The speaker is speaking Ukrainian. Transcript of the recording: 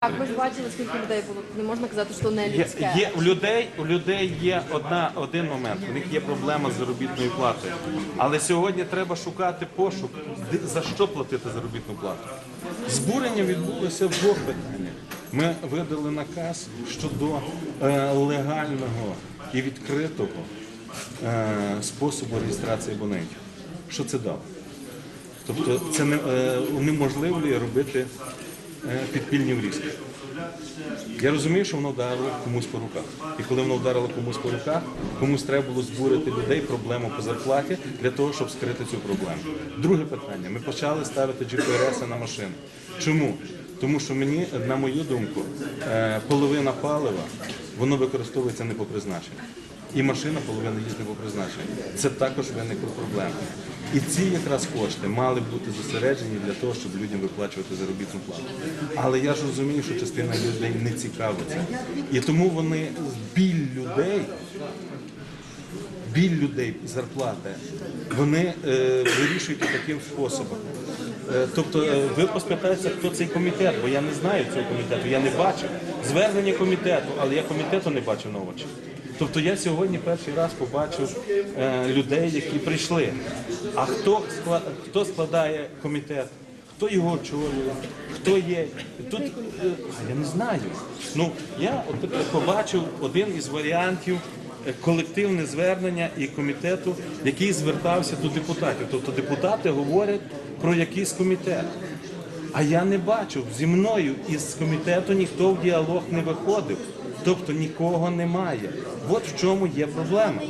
Так, ми ж бачили, скільки людей було. Не можна казати, що не людське. є у людей у людей є одна один момент. У них є проблема з заробітною платою. Але сьогодні треба шукати пошук, де- за що платити заробітну плату. Збурення відбулося в двох питаннях. Ми видали наказ щодо е, легального і відкритого е, способу реєстрації абонентів. Що це дало? Тобто це не е, унеможливлює робити підпільні врізки. Я розумію, що воно вдарило комусь по руках. І коли воно вдарило комусь по руках, комусь треба було збурити людей проблему по зарплаті для того, щоб скрити цю проблему. Друге питання: ми почали ставити GPRS на машини. Чому? Тому що мені, на мою думку, е, половина палива воно використовується не по призначенню. І машина половина їздить по призначенню. Це також виникла проблема. І ці якраз кошти мали бути зосереджені для того, щоб людям виплачувати заробітну плату. Але я ж розумію, що частина людей не цікавиться. І тому вони біль людей, біль людей зарплати, вони е, вирішують таким способом. Е, тобто е, ви поспитаєтеся, хто цей комітет, бо я не знаю цього комітету, я не бачив. Звернення комітету, але я комітету не бачив на очі. Тобто я сьогодні перший раз побачив е, людей, які прийшли. А хто, хто складає комітет? Хто його очолює, хто є. Тут е, я не знаю. Ну я от побачив один із варіантів е, колективне звернення і комітету, який звертався до депутатів. Тобто депутати говорять про якийсь комітет. А я не бачив зі мною із комітету ніхто в діалог не виходив. Тобто нікого немає. От в чому є проблема.